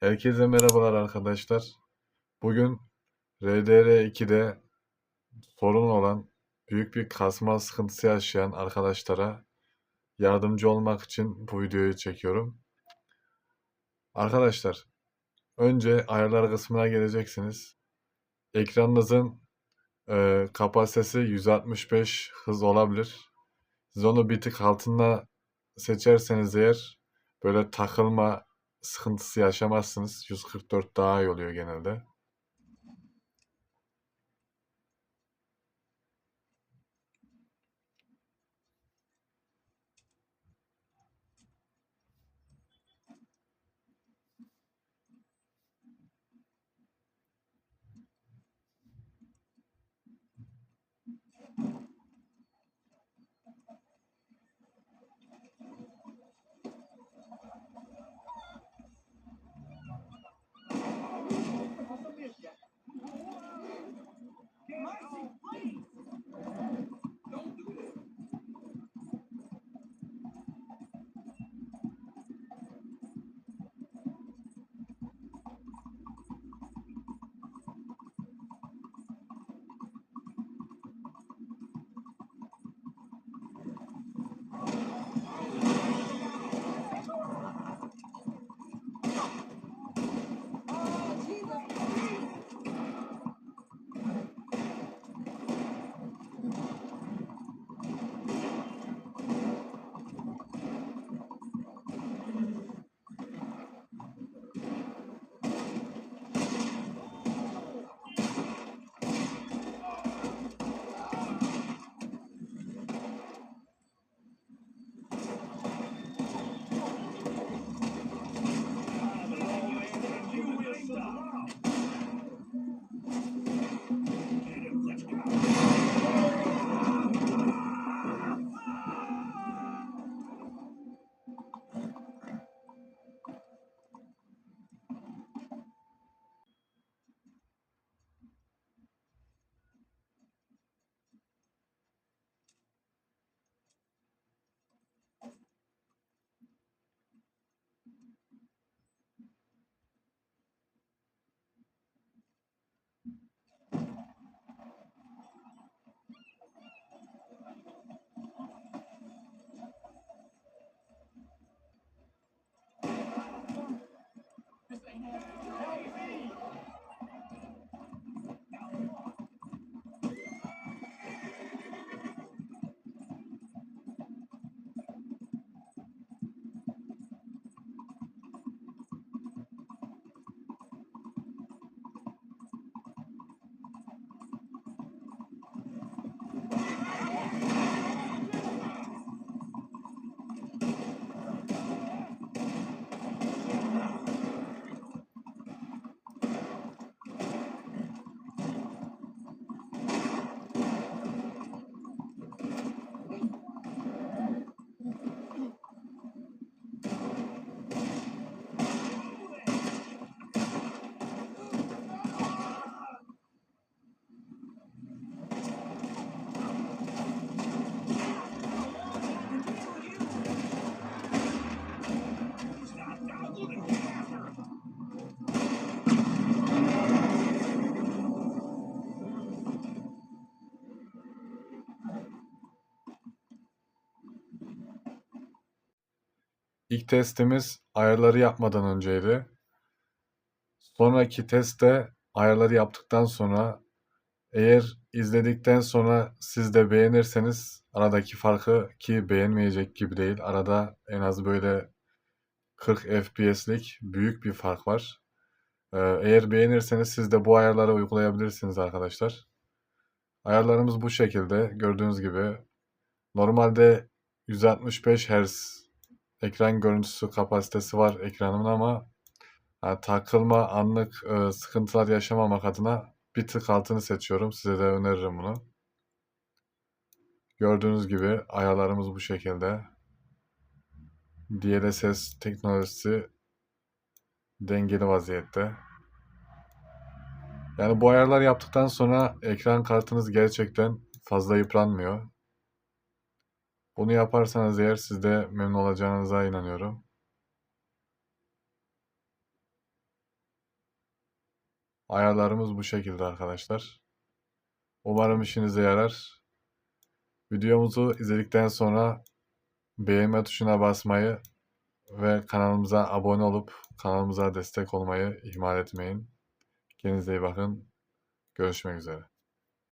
Herkese merhabalar arkadaşlar. Bugün RDR2'de sorun olan büyük bir kasma sıkıntısı yaşayan arkadaşlara yardımcı olmak için bu videoyu çekiyorum. Arkadaşlar, önce ayarlar kısmına geleceksiniz. Ekranınızın e, kapasitesi 165 hız olabilir. Siz onu bir tık altında seçerseniz eğer böyle takılma sıkıntısı yaşamazsınız. 144 daha iyi oluyor genelde. İlk testimiz ayarları yapmadan önceydi. Sonraki testte ayarları yaptıktan sonra eğer izledikten sonra siz de beğenirseniz aradaki farkı ki beğenmeyecek gibi değil. Arada en az böyle 40 FPS'lik büyük bir fark var. Ee, Eğer beğenirseniz siz de bu ayarları uygulayabilirsiniz arkadaşlar. Ayarlarımız bu şekilde. Gördüğünüz gibi normalde 165 Hz ekran görüntüsü kapasitesi var ekranımın ama yani takılma, anlık e, sıkıntılar yaşamamak adına bir tık altını seçiyorum. Size de öneririm bunu. Gördüğünüz gibi ayarlarımız bu şekilde. DLSS teknolojisi dengeli vaziyette. Yani bu ayarlar yaptıktan sonra ekran kartınız gerçekten fazla yıpranmıyor. Bunu yaparsanız eğer siz de memnun olacağınıza inanıyorum. Ayarlarımız bu şekilde arkadaşlar. Umarım işinize yarar. Videomuzu izledikten sonra beğenme tuşuna basmayı ve kanalımıza abone olup kanalımıza destek olmayı ihmal etmeyin. Kendinize iyi bakın. Görüşmek üzere.